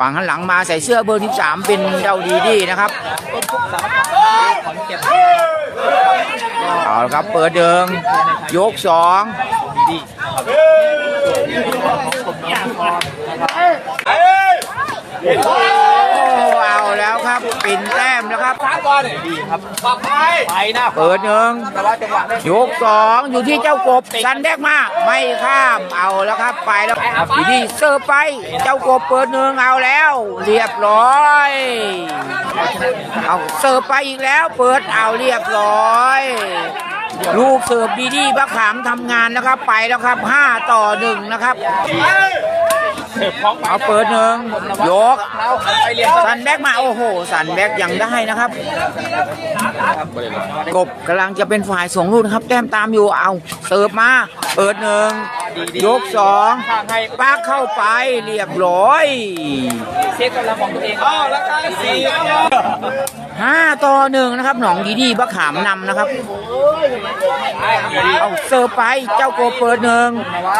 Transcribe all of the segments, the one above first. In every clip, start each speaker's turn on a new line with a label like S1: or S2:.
S1: ฝั่งข้างหลังมาใส่เสื้อเบอร์ที่สามเป็นเดาดีดีนะครับ
S2: ขอนแก่น
S1: เอาครับเปิดเดิงยกสอง
S2: ดี
S1: แล้วครับ ปิ่นแต้มแล้วครับ
S2: ดีครับไปหน้า
S1: เปิดหนึ่ง
S2: แต่ว่าจังหวะได้
S1: ยกสองอยู่ที่เจ้ากบสันแดกมา ไม่ข้ามเอาแล้วครับ ไปแล้วอยู่ที่เซอร์ไปเจ้ากบเปิดหนึ่งเอาแล้ว เรียบร้อยเอาเสิร์ฟไปอีกแล้ว เปิดเอาเรียบร้อยลูกเสิร์ฟดีดีบักขามทำงานแล้วครับไปแล้วครับห้าต่อหนึ่งนะครับ
S2: เสิร์ฟพร้อม
S1: เอาเปิดหนึ่งยก
S2: เราไปเรียน
S1: สันแบกมาโอ้โห สันแบกยังได้นะครับ กบกำลังจะเป็นฝ่ายส่งลูกนะครับ แต้มตามอยู่เอาเสิร์ฟมา เปิดหนึ่งยกสอง
S2: ทางให้
S1: ปักเข้าไปเรียบร้อย
S2: เช็คกำลังของตัวเองอ้าวแล้วก็สี่
S1: ห้าต่อหนึ่งนะครับ หนองดีดีบักขามนำนะครับ เอาเสิร์ฟไปเจ้าโกบเปิดหนึ่ง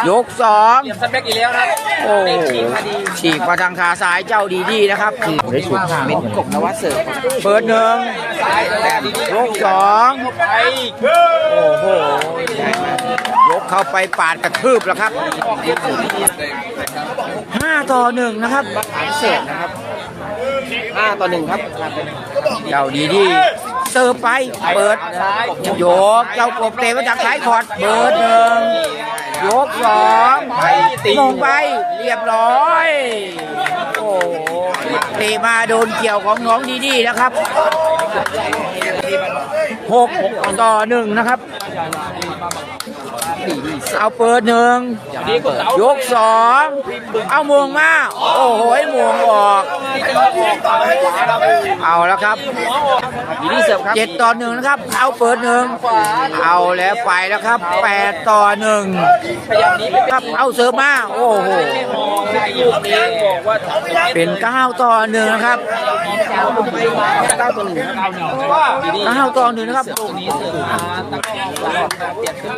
S1: ยกสอง
S2: เตรียมสเปกอีกแล้วนะ
S1: โอ้โห
S2: ฉีกคดี
S1: ฉีกมาทางขาซ้ายเจ้าดีดีนะครับคือได้สุดทาง
S2: เป็นกบนวัดเสิร์ฟ
S1: เปิดหนึ่ง
S2: ซ้ายแต่ดี
S1: ยกสอง
S2: ไป
S1: โอ้โหยกเข้าไปปาดกระทืบแล้วครับห้าต่อหนึ่งนะครับ
S2: เสิร์ฟนะครับห้าต่อหนึ่งครับ
S1: เจ้าดีดี เสิร์ฟไป เปิดโยกเจ้ากบเตะมาจากท้ายคอร์ดเปิดหนึ่งยกสองลงไปเรียบร้อย โอ้เตะมาโดนเกี่ยวของน้องดีๆนะครับหกต่อหนึ่งนะครับ เอาเปิดหนึ่ง
S2: ดีกว่าเสาย
S1: กสองเอามวงมา โอ้โหมวงออก เอาแล้วครับ
S2: ดีดีเสิร์ฟครับ
S1: เจ็ดต่อหนึ่งนะครับ เอาเปิดหนึ่งเอาแล้วไปแล้วครับแปดต่อหนึ่ง
S2: ขยับนี้ไป
S1: ครับเอาเสิร์ฟมา โอ้โห
S2: มองได้อยู่นี้บอกว่า
S1: เป็นเก้าต่อหนึ่งนะครับ
S2: เก้าต่อหนึ่งครับดีดี
S1: เก้าต่อหนึ่งนะครับ
S2: ตรงนี้เสิร์ฟมาตะกร้อเปลี่ยนขึ้น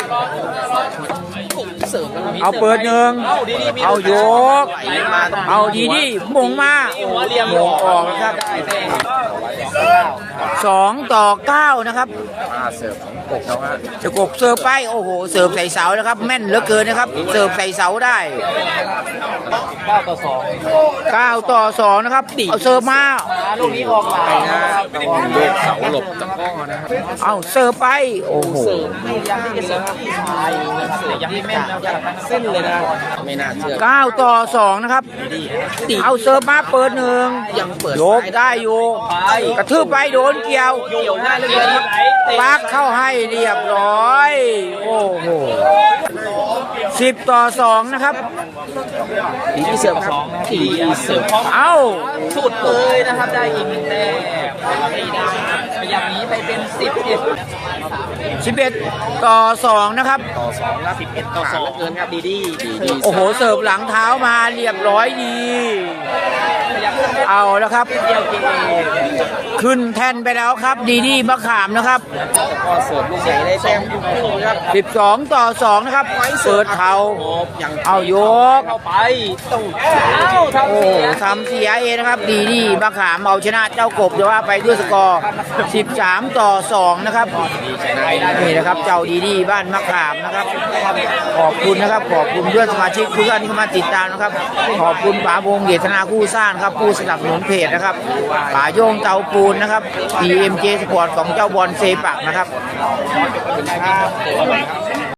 S2: เสิร์ฟแล้ว
S1: เอาเปิดหนึ่ง
S2: เอาดีดี
S1: เอายก เอาดีดีมงมาโมงออกนะครับ สองต่อเก้านะครับจะกบเสิร์ฟไปโอ้โหเสิร์ฟใส่เสานะครับ แม่นเหลือเกินนะครับ เสิร์ฟใส่เสาได้
S2: เก้าต่อสอง
S1: เก้าต่อสองนะครับเอาเสิร์ฟมา
S2: ลูกนี้ออกมานะครับ
S3: โยกเสาหลบตะก้อนะครับ
S1: เอาเสิร์ฟไป โอ้โห
S2: เสิร์ฟไม่ยังไม่เสิร์ฟที่ชายนะครับแต่ยังไม่แม่นนะครับเส้นเลยนะ
S3: ไม่น่าเชื่อ
S1: เก้าต่อสองนะครับ เอาเสิร์ฟมาเปิดหนึ่ง
S3: ยังเปิด
S1: ยกได้อยู่ กระทืบไปโดนเกี่ยว
S2: เกี่ยวหน้าเลยนะครับ
S1: ปักเข้าให้เรียบร้อย โอ้โห สิบต่อสองนะครับ
S2: ดีที่เสิร์ฟครับดีเสิร์ฟพร้อม
S1: เอา
S2: สุดเลยนะครับได้อีกหนึ่งแต้มไม่ได้ขยับนี้ไปเป็นสิบเอ็ด
S1: สิบเอ็ดต่อสองนะครับ
S3: ต่อสองแล้ว
S2: สิบเอ็ดต่อสองเกินครับดีดี
S3: ดีดี
S1: โอ้โห เสิร์ฟหลังเท้ามาเรียบร้อยดี
S2: ขยับขึ้นได้
S1: เอาแล้วครับ
S2: เดียวเกม
S1: ขึ้นแท่นไปแล้วครับ ดีดีมะขามนะครับ
S2: ก็เสิร์ฟลูกใหญ่ได้แต้มอยู่ครับ
S1: 12 ต่อ 2 นะครับเปิดเท้า
S3: ยัง
S1: เอายก
S2: เข้าไปต้องเอ้าทำ
S1: โอ้
S2: เสีย
S1: ทำเสียเองนะครับ ดีดีมะขามเอาชนะเจ้ากบแต่ว่าไปด้วยสกอร์ 13 ต่อ 2 นะครับนี่นะครับเจ้าดีดีบ้านมะขามนะครับขอบคุณนะครับขอบคุณเพื่อนสมาชิกทุกท่านที่เข้ามาติดตามนะครับ ขอบคุณป๋าบงเดชนาคู่สร้างครับผู้สนับสนุนเพจนะครับป๋าโยงเตาปูนนะครับ EMJ Sport ของเจ้าบอลเซปักนะครับ